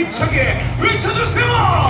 힘차게 외쳐주세요!